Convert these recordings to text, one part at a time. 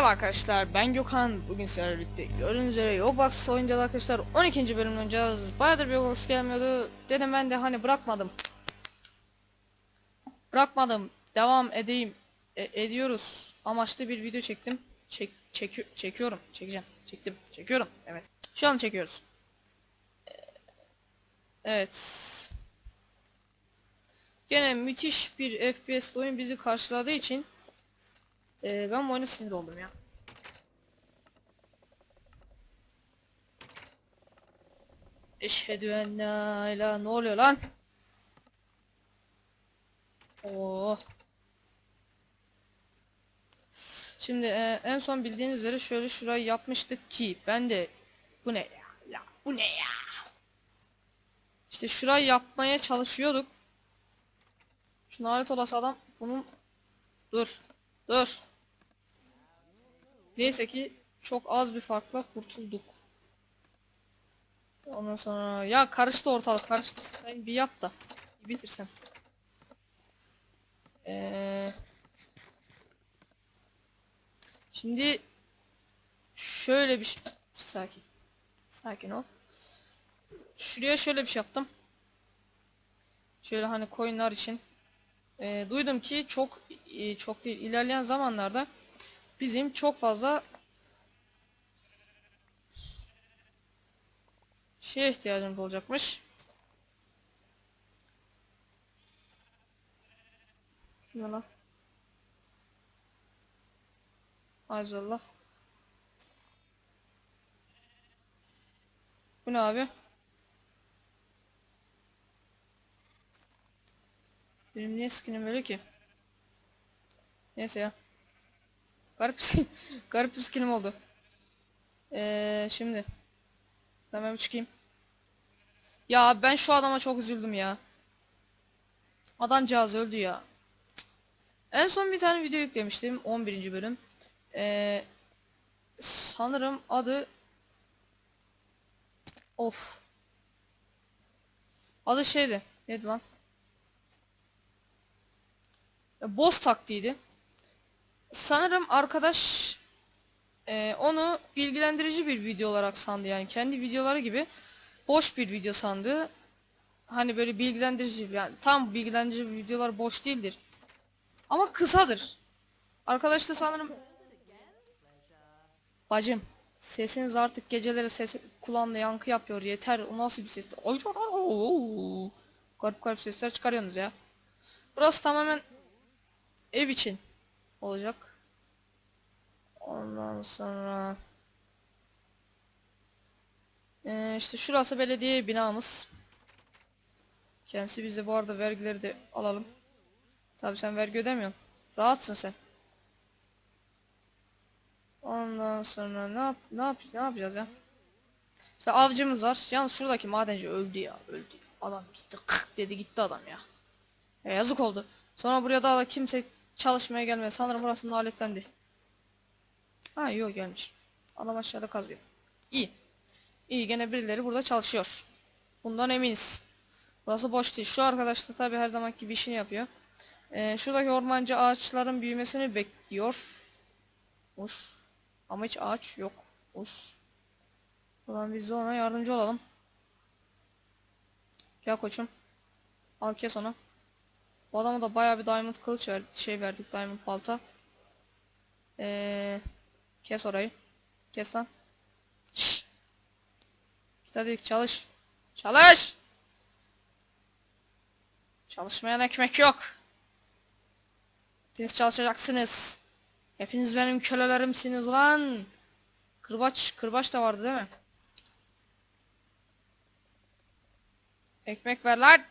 Merhaba arkadaşlar ben Gökhan. Bugün sizlerle birlikte gördüğünüz üzere Roblox oynayacağız arkadaşlar 12. bölüm oynayacağız bayağıdır bir Roblox gelmiyordu. Dedim ben de hani bırakmadım. Bırakmadım devam edeyim. E- ediyoruz. Amaçlı bir video çektim. Çek, çeki- çekiyorum. Çekeceğim. Çektim. Çekiyorum. Evet. Şu an çekiyoruz. Ee, Evet. Gene müthiş bir FPS oyun bizi karşıladığı için ee, ben bu oyuna sinir oldum ya. Eşhedü en la ne oluyor lan? Oo. Şimdi e, en son bildiğiniz üzere şöyle şurayı yapmıştık ki ben de bu ne ya? Ya bu ne ya? İşte şurayı yapmaya çalışıyorduk. Şu lanet olası adam bunun dur dur Neyse ki çok az bir farkla kurtulduk. Ondan sonra ya karıştı ortalık karıştı. Sen bir yap da bitirsen. Ee, şimdi şöyle bir şey sakin. Sakin ol. Şuraya şöyle bir şey yaptım. Şöyle hani coinler için. Ee, duydum ki çok e, çok değil ilerleyen zamanlarda bizim çok fazla şeye ihtiyacımız olacakmış. Lan? Azallah. Bu ne abi? Benim niye skinim böyle ki? Neyse ya. Garip garip bir skinim oldu. Ee, şimdi. Bir çıkayım. Ya ben şu adama çok üzüldüm ya. Adamcağız öldü ya. En son bir tane video yüklemiştim. 11. bölüm. Ee, sanırım adı Of. Adı şeydi. Neydi lan? Ya, Boss taktiğiydi. Sanırım arkadaş e, onu bilgilendirici bir video olarak sandı yani. Kendi videoları gibi boş bir video sandı. Hani böyle bilgilendirici yani tam bilgilendirici videolar boş değildir. Ama kısadır. Arkadaş da sanırım Bacım sesiniz artık geceleri ses kulağımda yankı yapıyor. Yeter. O nasıl bir ses? Garip garip sesler çıkarıyorsunuz ya. Burası tamamen ev için olacak. Ondan sonra ee, işte şurası belediye binamız. Kendisi bize bu arada vergileri de alalım. Tabi sen vergi ödemiyorsun. Rahatsın sen. Ondan sonra ne yap ne yap ne yapacağız ya? İşte avcımız var. Yalnız şuradaki madenci öldü ya, öldü. Adam gitti. Kık dedi gitti adam ya. ya yazık oldu. Sonra buraya daha da kimse çalışmaya gelmedi. Sanırım burasının aletlendi. Ha yok gelmiş. Adam aşağıda kazıyor. İyi. İyi gene birileri burada çalışıyor. Bundan eminiz. Burası boş değil. Şu arkadaş da tabi her zaman gibi işini yapıyor. Ee, şuradaki ormancı ağaçların büyümesini bekliyor. Hoş. Ama hiç ağaç yok. Hoş. Ulan biz de ona yardımcı olalım. Gel koçum. Al kes onu. Bu adama da bayağı bir diamond kılıç ver şey verdik diamond balta. Ee, kes orayı. Kes lan. Git hadi çalış. Çalış. Çalışmayan ekmek yok. Hepiniz çalışacaksınız. Hepiniz benim kölelerimsiniz lan. Kırbaç, kırbaç da vardı değil mi? Ekmek ver lan.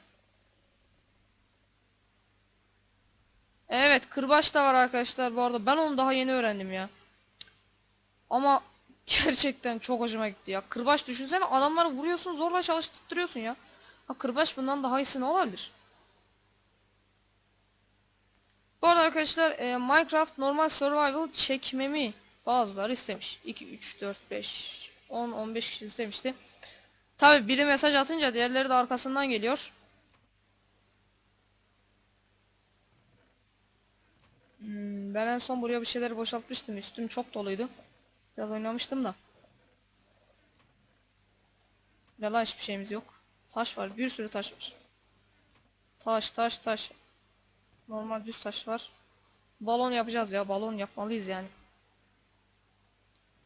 Evet kırbaç da var arkadaşlar bu arada ben onu daha yeni öğrendim ya. Ama gerçekten çok hoşuma gitti ya. Kırbaç düşünsene adamları vuruyorsun zorla çalıştırıyorsun ya. Ha kırbaç bundan daha iyisi ne olabilir? Bu arada arkadaşlar e, Minecraft normal survival çekmemi bazıları istemiş. 2, 3, 4, 5, 10, 15 kişi istemişti. Tabi biri mesaj atınca diğerleri de arkasından geliyor. Hmm, ben en son buraya bir şeyler boşaltmıştım. Üstüm çok doluydu. Biraz oynamıştım da. Yalan hiçbir şeyimiz yok. Taş var. Bir sürü taş var. Taş taş taş. Normal düz taş var. Balon yapacağız ya. Balon yapmalıyız yani.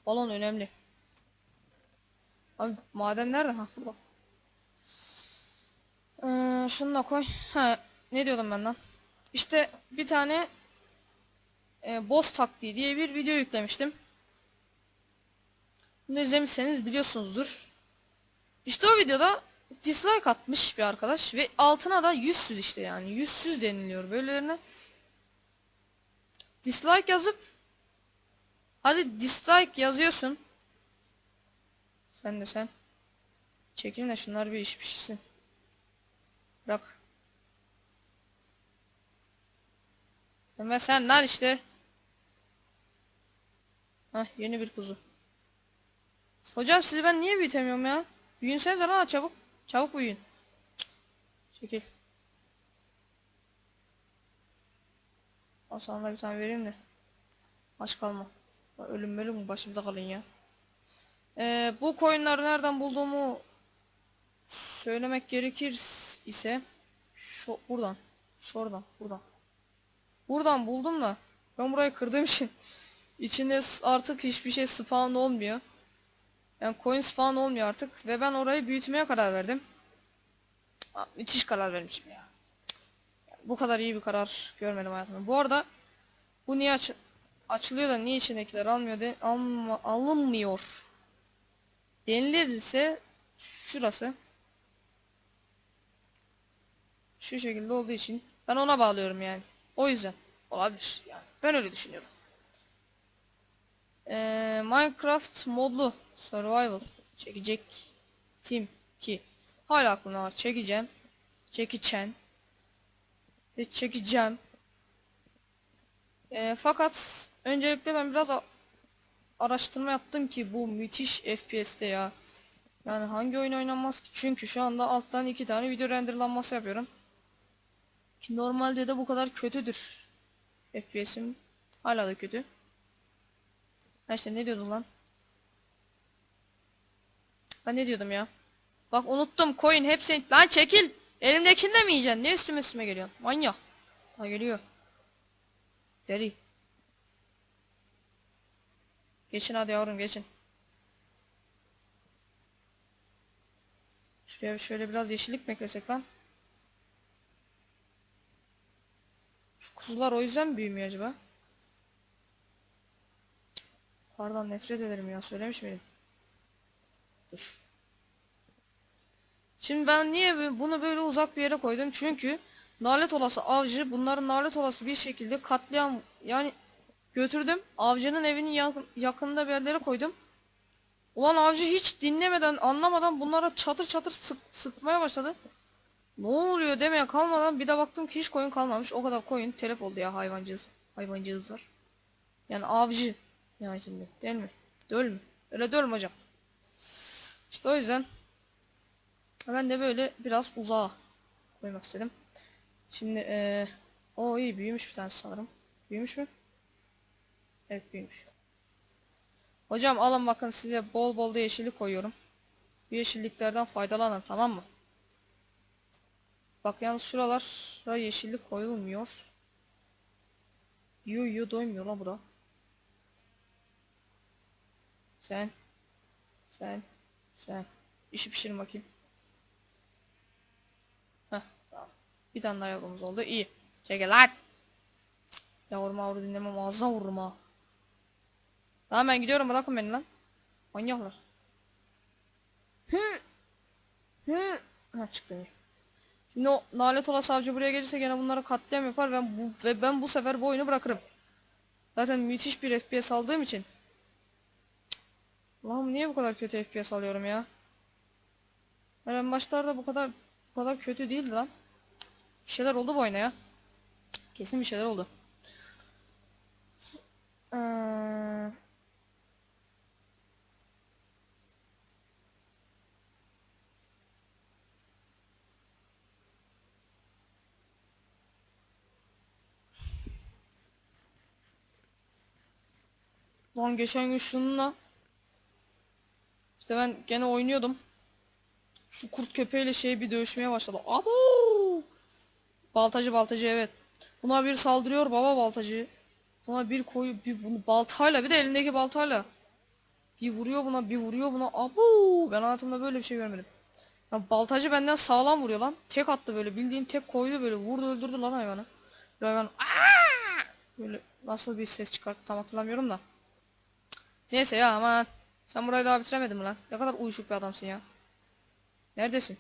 Balon önemli. Abi maden nerede? Ha burada. Ee, şunu da koy. Ha ne diyordum ben lan? İşte bir tane e, boss taktiği diye bir video yüklemiştim. Bunu izlemişseniz biliyorsunuzdur. İşte o videoda dislike atmış bir arkadaş ve altına da yüzsüz işte yani yüzsüz deniliyor böylelerine. Dislike yazıp hadi dislike yazıyorsun. Sen de sen. Çekilin de şunlar bir iş pişirsin. Bırak. Sen ve sen lan işte. Hah yeni bir kuzu. Hocam sizi ben niye büyütemiyorum ya? Büyünsenize lan çabuk. Çabuk büyüyün. Sana da bir tane vereyim de. Aç kalma. Ölüm ölüm başımıza kalın ya. Ee, bu coinleri nereden bulduğumu söylemek gerekir ise şu buradan şuradan buradan buradan buldum da ben burayı kırdığım için içinde artık hiçbir şey spawn olmuyor yani coin spawn olmuyor artık ve ben orayı büyütmeye karar verdim müthiş karar vermişim ya bu kadar iyi bir karar görmedim hayatımda bu arada bu niye aç açılıyor da niye içindekiler almıyor de alma, alınmıyor denilirse şurası şu şekilde olduğu için ben ona bağlıyorum yani. O yüzden olabilir yani. Ben öyle düşünüyorum. Ee, Minecraft modlu survival çekecek tim ki hala aklımda var çekeceğim. Çekeceğim. Çekeceğim. Ee, fakat öncelikle ben biraz araştırma yaptım ki bu müthiş FPS'te ya. Yani hangi oyun oynanmaz ki? Çünkü şu anda alttan iki tane video renderlanması yapıyorum. Ki normalde de bu kadar kötüdür. FPS'im hala da kötü. Ha işte ne diyordum lan? Ben ne diyordum ya? Bak unuttum coin hepsini. Lan çekil. Elimdekini de mi yiyeceksin? Ne üstüme üstüme geliyorsun? Manyak. Ha geliyor. Deli. Geçin hadi yavrum geçin. Şuraya şöyle biraz yeşillik mi eklesek lan? Şu kuzular o yüzden büyümüyor acaba? Pardon nefret ederim ya söylemiş miydim? Dur. Şimdi ben niye bu- bunu böyle uzak bir yere koydum? Çünkü nalet olası avcı bunların nalet olası bir şekilde katliam yani götürdüm. Avcının evinin yakın, yakınında bir yerlere koydum. Ulan avcı hiç dinlemeden anlamadan bunlara çatır çatır sık, sıkmaya başladı. Ne oluyor demeye kalmadan bir de baktım ki hiç koyun kalmamış. O kadar koyun telef oldu ya hayvancağız. Hayvancağızlar. Yani avcı. Yani şimdi değil mi? Döl mü? Öyle döl mü hocam? İşte o yüzden ben de böyle biraz uzağa koymak istedim. Şimdi eee o iyi büyümüş bir tanesi sanırım. Büyümüş mü? Evet büyümüş. Hocam alın bakın size bol bol da yeşillik koyuyorum. Bu yeşilliklerden faydalanın tamam mı? Bak yalnız şuralara yeşillik koyulmuyor. Yu yu doymuyor lan bura. Sen. Sen. Sen. İşi pişirin bakayım. Heh tamam. Bir tane daha yavrumuz oldu. İyi. Çekil lan. Yavrum avru dinlemem ağzına vururum. Tamam ben gidiyorum bırakın beni lan. Manyaklar. Hı. Hı. Ha çıktı iyi. Şimdi o nalet olası savcı buraya gelirse gene bunlara katliam yapar ve, bu, ve ben bu sefer bu oyunu bırakırım. Zaten müthiş bir FPS aldığım için. Allah'ım niye bu kadar kötü FPS alıyorum ya? Ben başlarda bu kadar bu kadar kötü değildi lan. Bir şeyler oldu bu oyuna ya. Kesin bir şeyler oldu. Ee, Lan geçen gün şununla işte ben gene oynuyordum. Şu kurt köpeğiyle şey bir dövüşmeye başladı. Abo! Baltacı baltacı evet. Buna bir saldırıyor baba baltacı. Buna bir koyu bir bunu baltayla bir de elindeki baltayla. Bir vuruyor buna bir vuruyor buna. Abo! Ben hayatımda böyle bir şey görmedim. Ya baltacı benden sağlam vuruyor lan. Tek attı böyle bildiğin tek koydu böyle vurdu öldürdü lan hayvanı. Böyle hayvan böyle nasıl bir ses çıkarttı tam hatırlamıyorum da. Neyse ya aman. Sen burayı daha bitiremedin mi lan? Ne kadar uyuşuk bir adamsın ya. Neredesin?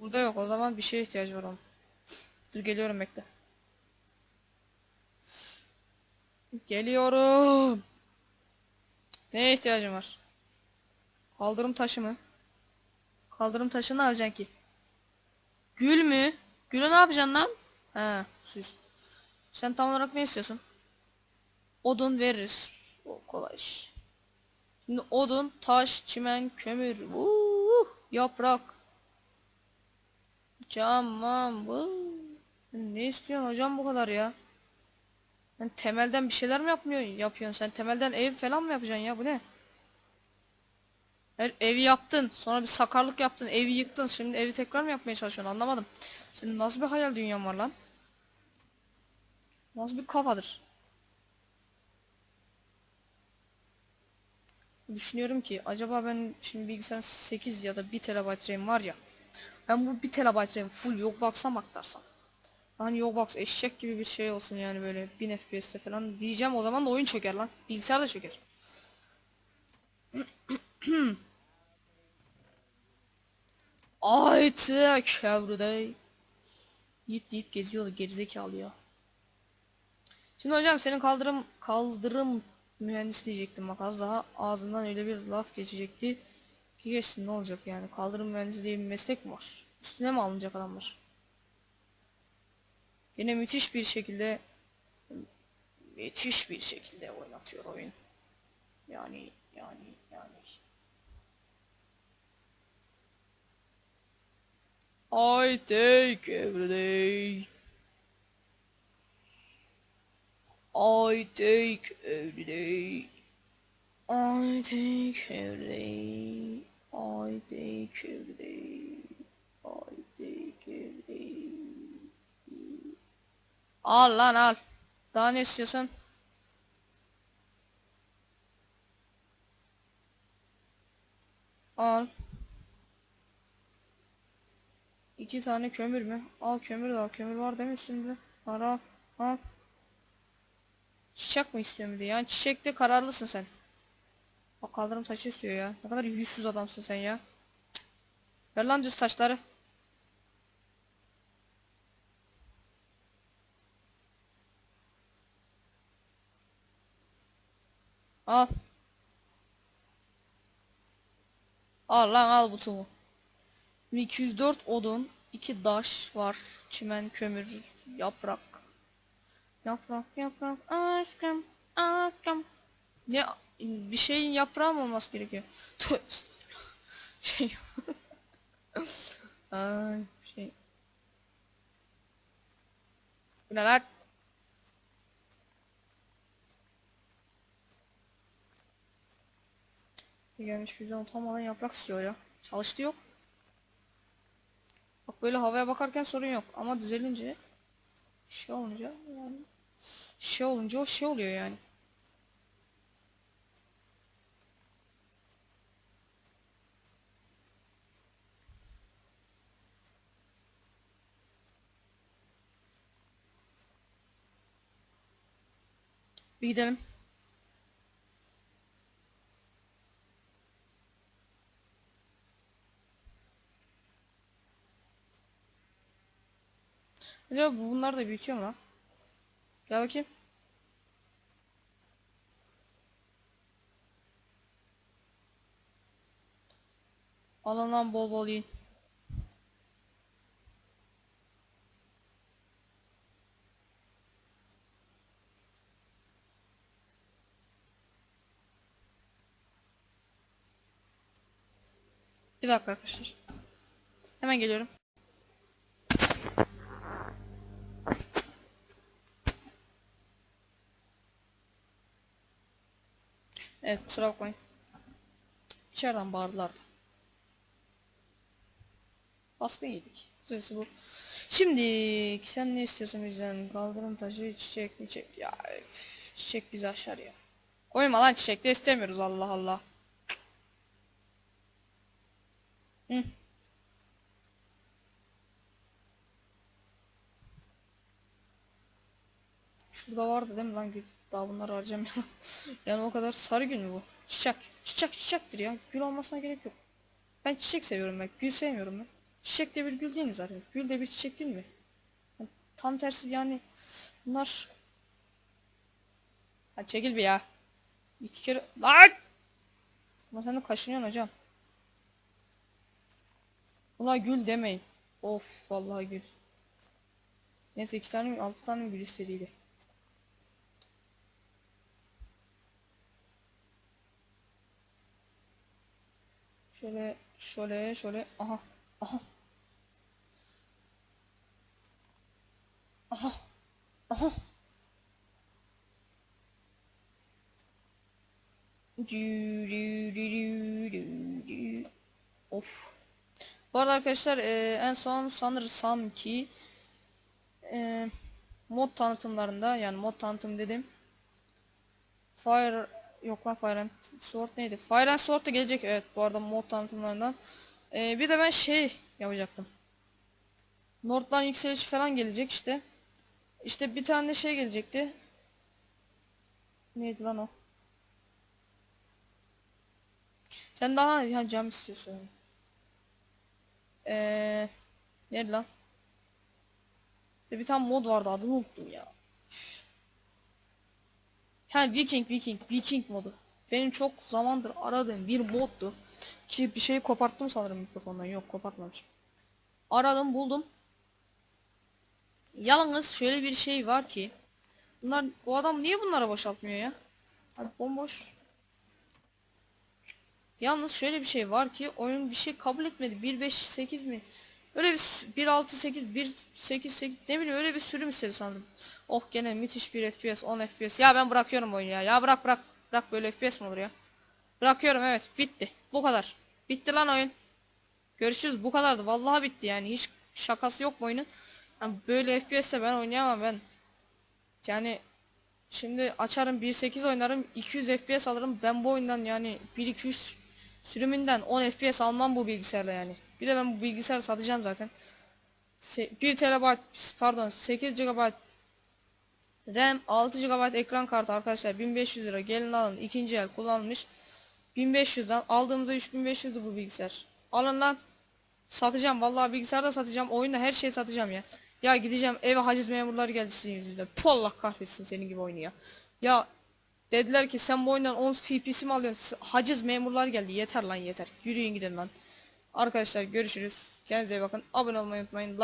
Burada yok o zaman bir şeye ihtiyacı var onun. Dur geliyorum bekle. Geliyorum. Neye ihtiyacım var? Kaldırım taşı mı? Kaldırım taşı ne yapacaksın ki? Gül mü? Gülü ne yapacaksın lan? He, süs. Sen tam olarak ne istiyorsun? Odun veririz. O kolay iş. Şimdi odun, taş, çimen, kömür, uh, yaprak. Camam, bu. Ne istiyorsun hocam bu kadar ya? Sen temelden bir şeyler mi yapmıyorsun? Yapıyorsun. Sen temelden ev falan mı yapacaksın ya? Bu ne? Her evi yaptın. Sonra bir sakarlık yaptın. Evi yıktın. Şimdi evi tekrar mı yapmaya çalışıyorsun? Anlamadım. Senin nasıl bir hayal dünyan var lan? Nasıl bir kafadır? Düşünüyorum ki acaba ben şimdi bilgisayarın 8 ya da 1 TB RAM var ya. Ben bu 1 TB RAM full yok box'a mı aktarsam? Hani yok box eşek gibi bir şey olsun yani böyle 1000 FPS'te falan diyeceğim o zaman da oyun çöker lan. Bilgisayar da çöker. Artık everyday deyip deyip geziyor gerizekalı ya. Şimdi hocam senin kaldırım kaldırım mühendisi diyecektim bak az daha ağzından öyle bir laf geçecekti. Ki geçsin ne olacak yani kaldırım mühendisi diye bir meslek mi var? Üstüne mi alınacak adamlar? Yine müthiş bir şekilde müthiş bir şekilde oynatıyor oyun. Yani yani yani. I take every day. I take every day. I take every day. I take every day. I take every day. Al lan al. Daha ne istiyorsun? Al. İki tane kömür mü? Al kömür al. Kömür var değil mi üstünde? Al al. al. Çiçek mi istiyorum bir de? Yani çiçekte kararlısın sen. Bak kaldırım taşı istiyor ya. Ne kadar yüzsüz adamsın sen ya. Ver lan düz taşları. Al. Al lan al butumu. 204 odun, 2 daş var. Çimen, kömür, yaprak. Yaprak, yaprak, aşkım, aşkım. Ne bir şeyin yaprağı mı olması gerekiyor? Tövbe. Şey. Ay şey. Bu ne lan? Gelmiş bize utanmadan yaprak istiyor ya. Çalıştı yok. Bak böyle havaya bakarken sorun yok ama düzelince şey olunca yani şey olunca o şey oluyor yani. Bir gidelim. Acaba bu- bunlar da büyütüyor mu lan? Gel bakayım. Alın lan bol bol yiyin. Bir dakika arkadaşlar. Hemen geliyorum. Evet kusura bakmayın. İçeriden bağırdılar. Baskın yedik. Sırası bu. Şimdi sen ne istiyorsun bizden? Kaldırım taşı çiçek mi çiçek? Ya üf, çiçek bizi aşar ya. Koyma lan çiçek de istemiyoruz Allah Allah. Hı. Şurada vardı değil mi lan gül? Daha bunları harcamayalım. yani o kadar sarı gül mü bu? Çiçek. Çiçek çiçektir ya. Gül olmasına gerek yok. Ben çiçek seviyorum ben. Gül sevmiyorum ben. Çiçek de bir gül değil mi zaten? Gül de bir çiçek değil mi? Yani tam tersi yani bunlar Ha çekil bir ya. İki kere lan. Ama sen de kaşınıyorsun hocam. Buna gül demeyin. Of vallahi gül. Neyse iki tane mi altı tane mi gül istediydi. Şöyle şöyle şöyle aha aha aha aha Dü, dü, dü, dü, dü, dü. Of. Bu arada arkadaşlar e, en son sanırsam ki e, mod tanıtımlarında yani mod tanıtım dedim. Fire yok lan Fire and Sword neydi? Fire and Sword da gelecek evet bu arada mod tanıtımlarından. E, bir de ben şey yapacaktım. Nordland yükselişi falan gelecek işte. İşte bir tane şey gelecekti. Neydi lan o? Sen daha ya cam istiyorsun. Eee nerede lan? İşte bir tane mod vardı adını unuttum ya. Ha Viking Viking Viking modu. Benim çok zamandır aradığım bir moddu. Ki bir şeyi koparttım sanırım mikrofondan. Yok kopartmamışım. Aradım buldum. Yalnız şöyle bir şey var ki. Bunlar bu adam niye bunlara boşaltmıyor ya? Abi bomboş. Yalnız şöyle bir şey var ki oyun bir şey kabul etmedi. 1.5 8 mi? Öyle bir 1.6 8 1.8 8 ne bileyim öyle bir sürüm istedi sanırım. Oh gene müthiş bir FPS 10 FPS. Ya ben bırakıyorum oyunu ya. Ya bırak bırak. Bırak böyle FPS mi olur ya? Bırakıyorum evet bitti. Bu kadar. Bitti lan oyun. Görüşürüz bu kadardı. Vallahi bitti yani. Hiç şakası yok bu oyunun. Yani böyle FPS'te ben oynayamam ben. Yani şimdi açarım 1.8 oynarım 200 FPS alırım. Ben bu oyundan yani 1-2-3 sürümünden 10 FPS almam bu bilgisayarda yani. Bir de ben bu bilgisayarı satacağım zaten. Se 1 TB pardon 8 GB RAM 6 GB ekran kartı arkadaşlar 1500 lira gelin alın ikinci el kullanılmış 1500'den aldığımızda 3500'dü bu bilgisayar. Alın lan. Satacağım vallahi bilgisayarda satacağım oyunda her şeyi satacağım ya. Ya gideceğim eve haciz memurları geldi sizin yüzünüzden. Puh, Allah kahretsin senin gibi oyunu ya. Ya dediler ki sen bu oyundan 10 FPS mi alıyorsun? Haciz memurlar geldi. Yeter lan yeter. Yürüyün gidin lan. Arkadaşlar görüşürüz. Kendinize iyi bakın. Abone olmayı unutmayın.